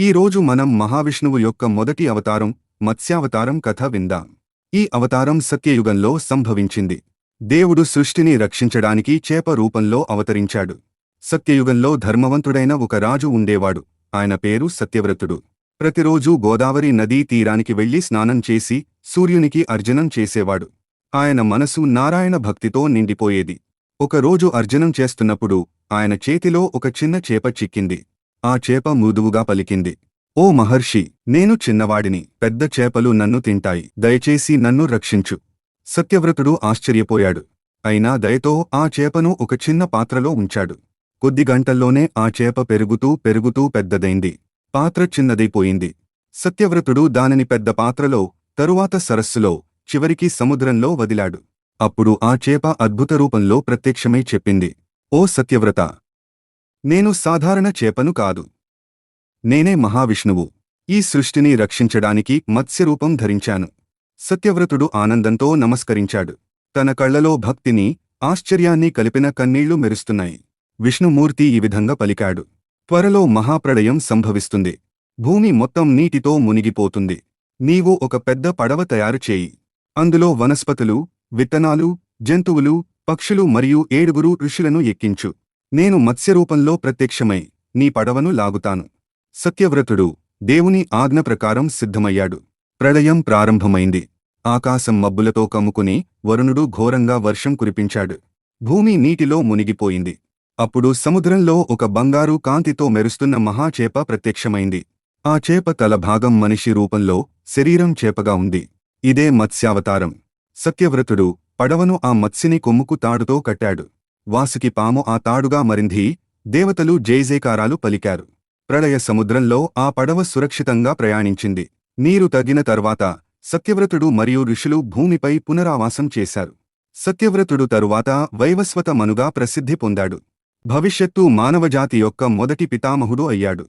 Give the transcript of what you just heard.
ఈరోజు మనం మహావిష్ణువు యొక్క మొదటి అవతారం మత్స్యావతారం కథ విందాం. ఈ అవతారం సత్యయుగంలో సంభవించింది. దేవుడు సృష్టిని రక్షించడానికి చేప రూపంలో అవతరించాడు. సత్యయుగంలో ధర్మవంతుడైన ఒక రాజు ఉండేవాడు. ఆయన పేరు సత్యవ్రతుడు. ప్రతిరోజూ గోదావరి నదీ తీరానికి వెళ్ళి స్నానం చేసి సూర్యునికి అర్జనం చేసేవాడు. ఆయన మనసు నారాయణ భక్తితో నిండిపోయేది. ఒకరోజు అర్జనం చేస్తున్నప్పుడు ఆయన చేతిలో ఒక చిన్న చేప చిక్కింది. ఆ చేప మృదువుగా పలికింది. ఓ మహర్షి నేను చిన్నవాడిని. పెద్ద చేపలు నన్ను తింటాయి. దయచేసి నన్ను రక్షించు సత్యవ్రతుడు ఆశ్చర్యపోయాడు. అయినా దయతో ఆ చేపను ఒక చిన్న పాత్రలో ఉంచాడు. కొద్ది గంటల్లోనే ఆ చేప పెరుగుతూ పెరుగుతూ పెద్దదైంది. పాత్ర చిన్నదైపోయింది సత్యవ్రతుడు దానిని పెద్ద పాత్రలో తరువాత సరస్సులో చివరికి సముద్రంలో వదిలాడు. అప్పుడు ఆ చేప అద్భుత రూపంలో ప్రత్యక్షమై చెప్పింది. ఓ సత్యవ్రత నేను సాధారణ చేపను కాదు. నేనే మహావిష్ణువు. ఈ సృష్టిని రక్షించడానికి మత్స్యరూపం ధరించాను. సత్యవ్రతుడు ఆనందంతో నమస్కరించాడు. తన కళ్ళలో భక్తిని ఆశ్చర్యాన్ని కలిపిన కన్నీళ్ళు మెరుస్తున్నాయి. విష్ణుమూర్తి ఈ విధంగా పలికాడు. త్వరలో మహాప్రళయం సంభవిస్తుంది. భూమి మొత్తం నీటితో మునిగిపోతుంది. నీవు ఒక పెద్ద పడవ తయారు చేయి. అందులో వనస్పతులు విత్తనాలు జంతువులు పక్షులు మరియు ఏడుగురు ఋషులను ఎక్కించు. నేను మత్స్యరూపంలో ప్రత్యక్షమై నీ పడవను లాగుతాను. సత్యవ్రతుడు దేవుని ఆజ్ఞ ప్రకారం సిద్ధమయ్యాడు. ప్రళయం ప్రారంభమైంది. ఆకాశం మబ్బులతో కమ్ముకుని వరుణుడు ఘోరంగా వర్షం కురిపించాడు. భూమి నీటిలో మునిగిపోయింది. అప్పుడు సముద్రంలో ఒక బంగారు కాంతితో మెరుస్తున్న మహాచేప ప్రత్యక్షమైంది. ఆ చేప తల భాగం మనిషి రూపంలో శరీరం చేపగా ఉంది. ఇదే మత్స్యావతారం. సత్యవ్రతుడు పడవను ఆ మత్స్యని కొమ్ముకు తాడుతో కట్టాడు. వాసుకి పాము ఆ తాడుగా మరింది. దేవతలు జైజేకారాలు పలికారు. ప్రళయ సముద్రంలో ఆ పడవ సురక్షితంగా ప్రయాణించింది. నీరు తగ్గిన తర్వాత సత్యవ్రతుడు మరియు ఋషులు భూమిపై పునరావాసం చేశారు. సత్యవ్రతుడు తరువాత వైవస్వత మనుగా ప్రసిద్ధి పొందాడు. భవిష్యత్తు మానవజాతి యొక్క మొదటి పితామహుడు అయ్యాడు.